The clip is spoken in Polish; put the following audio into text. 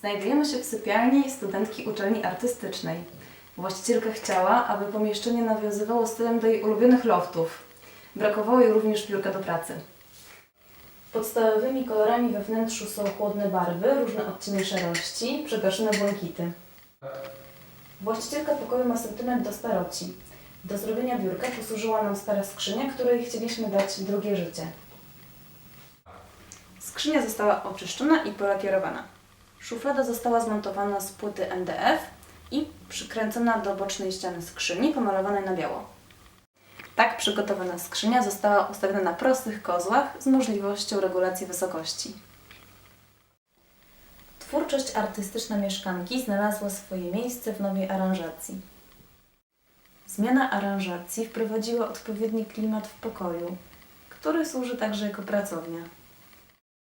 Znajdujemy się w sypialni studentki uczelni artystycznej. Właścicielka chciała, aby pomieszczenie nawiązywało stylem do jej ulubionych loftów. Brakowało jej również biurka do pracy. Podstawowymi kolorami we wnętrzu są chłodne barwy, różne odcienie szarości, przegaszone błękity. Właścicielka pokoju ma sentyment do staroci. Do zrobienia biurka posłużyła nam stara skrzynia, której chcieliśmy dać drugie życie. Skrzynia została oczyszczona i polakierowana. Szuflada została zmontowana z płyty MDF i przykręcona do bocznej ściany skrzyni, pomalowanej na biało. Tak przygotowana skrzynia została ustawiona na prostych kozłach z możliwością regulacji wysokości. Twórczość artystyczna mieszkanki znalazła swoje miejsce w nowej aranżacji. Zmiana aranżacji wprowadziła odpowiedni klimat w pokoju, który służy także jako pracownia.